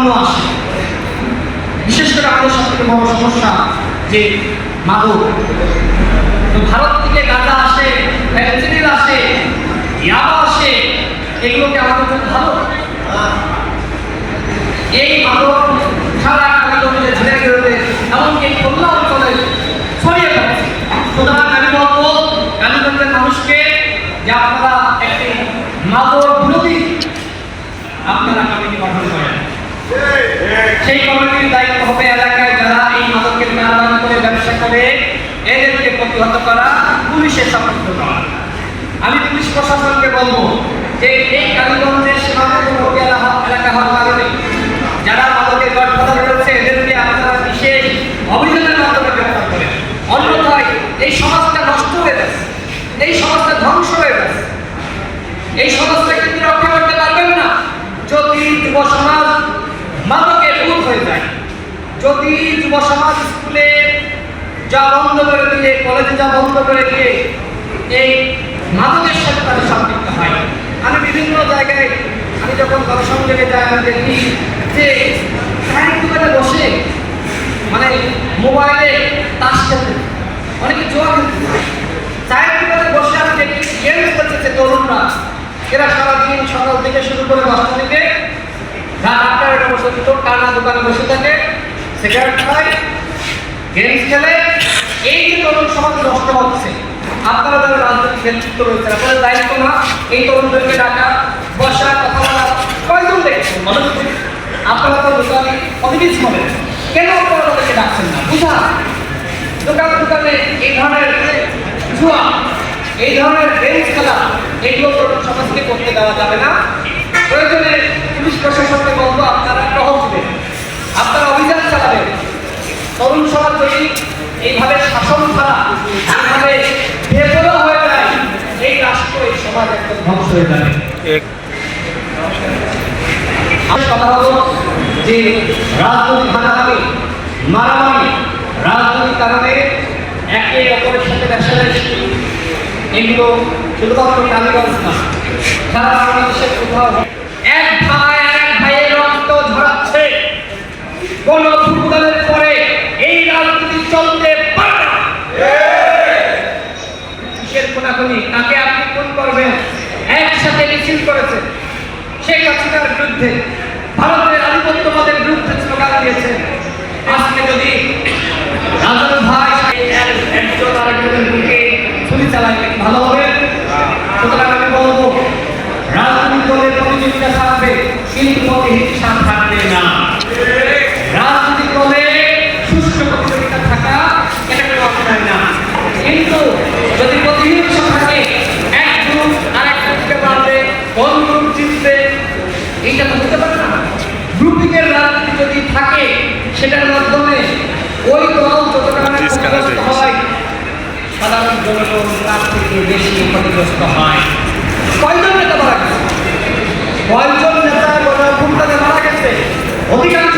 পণ্য আসে। বিশেষ করে আমাদের সব থেকে বড় সমস্যা যে মাদক। ভারত থেকে গাঁজা আসে ফ্যান্সিডিল আসে, ইয়াবা আসে এগুলোকে আমাদের জন্য ভালো? এই মাদক সারা ঝিলে গেলে এমনকি খুলনা অঞ্চলে ছড়িয়ে পড়ে। সুতরাং আমি বলব কালীগঞ্জের মানুষকে যে আপনারা একটি মাদক বিরোধী, আপনারা কমিটি গঠন করেন সেই কমিটির দায়িত্ব হবে এলাকায় যারা এই মাদকের মেলাদান করে, ব্যবসা করে, এদেরকে প্রতিহত করা, পুলিশের সামর্থ্য করা। আমি পুলিশ প্রশাসনকে বলব যে এই কালীগঞ্জের এলাকা হওয়ার কারণে যারা মাদকের রয়েছে, এদেরকে আপনারা বিশেষ অভিযানের মাধ্যমে গ্রেফতার করেন। অন্যথায় এই সমাজটা নষ্ট হয়ে যাচ্ছে এই সমাজটা ধ্বংস হয়ে যাচ্ছে এই সমাজটা কিন্তু রক্ষা করতে পারবেন না যদি যুব সমাজ মাদকে ভূত হয়ে যায় যদি যুব সমাজ স্কুলে যা বন্ধ করে দিয়ে কলেজে যা বন্ধ করে দিয়ে এই মাদকের সাথে তাদের সম্পৃক্ত হয়। আমি বিভিন্ন জায়গায় আমি যখন গণসংযোগে যাই, আমি দেখি যে দোকানে বসে মানে মোবাইলে তাস খেলতে অনেকে জোয়া খেলতে চায়ের বসে আমি দেখি গেম খেলতেছে তরুণরা। এরা সারাদিন সকাল থেকে শুরু করে দশটা থেকে রাত আটটা এটা বসে দোকানে বসে থাকে। সিগারেট খায় গেমস খেলে। এই যে তরুণ সমাজ নষ্ট হচ্ছে আপনারা যারা রাজনৈতিক নেতৃত্ব রয়েছে আপনাদের দায়িত্ব না, এই তরুণদেরকে ডাকা, বসা, কথা বলা, কয়জন দেখছেন? মানুষ আপনারা তো দোকানে অধিবিজ হবেন কেন আপনারা তাদেরকে ডাকছেন না? বুঝা। দোকান দোকানে এই ধরনের জুয়া এই ধরনের গেমস খেলা, এগুলো তরুণ সমাজকে করতে দেওয়া যাবে না। প্রয়োজনে পুলিশ প্রশাসনকে বলব আপনারা টহল দিবেন আপনারা অভিযান চালাবেন তরুণ সমাজ যদি এইভাবে শাসন ছাড়া এইভাবে বেপরোয়া হয়ে যায় এই রাষ্ট্র এই সমাজ একদম রাজনৈতিক একে অপরের সাথে ব্যবসাদারি এগুলো শুধুমাত্র কোথাও এক ভাই আর এক ভাইয়ের রক্ত ঝরাচ্ছে। কোন ভূতলের পরে এই রাজনীতি চলতে পারে না কিসের কোনাকুনি তাকে আপনি কোন করবেন একসাথে মিছিল করেছেন হাসিনার বিরুদ্ধে ভারতের আধিপত্যবাদের বিরুদ্ধে স্লোগান দিয়েছেন আজকে যদি রাজন ভাই ছুরি চালায় ভালো হবে? সুতরাং আমি বলব, রাজনৈতিক দলের প্রতিযোগিতা থাকবে কিন্তু প্রতিহিংসা থাকবে না। রাজনৈতিক দলে সুষ্ঠু প্রতিযোগিতা থাকা এটা কোনো না। কিন্তু যদি প্রতিহিংসা থাকে এক গ্রুপ আরেক গ্রুপকে মারবে কোন গ্রুপ জিতবে এইটা তো হতে পারে না গ্রুপিং এর রাজনীতি যদি থাকে সেটার মাধ্যমে ওই দল যতটা না ক্ষতিগ্রস্ত হয় সাধারণ জনগণ তার থেকে বেশি ক্ষতিগ্রস্ত হয়। কয়জন নেতা মারা গেছে? কয়জন নেতা গণভুক্তাতে মারা গেছে? অধিকাংশ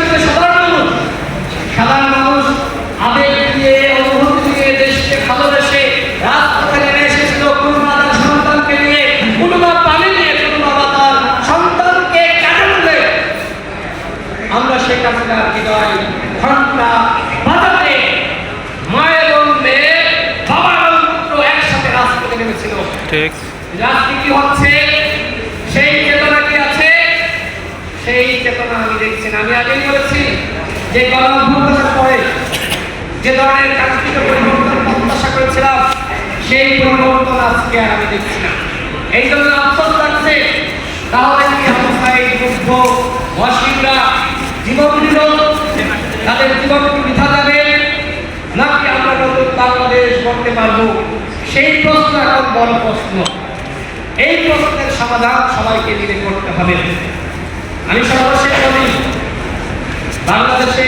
ঠিক। রাজনীতি হচ্ছে? সেই চেতনা কি আছে? সেই চেতনা আমি। আমি আগেই বলেছি যে যে ধরনের প্রত্যাশা করেছিলাম, সেই পরিবর্তন আজকে আর আমি দেখছি না। এই জন্য আফসোস লাগছে। তাহলে কি অবস্থায় জীবন তাদের জীবন বৃথা যাবে? নাকি আমরা নতুন বাংলাদেশ করতে পারব? সেই প্রশ্ন এখন বড় প্রশ্ন। এই প্রশ্নের সমাধান সবাইকে মিলে করতে হবে। আমি সর্বশেষ বলি, বাংলাদেশে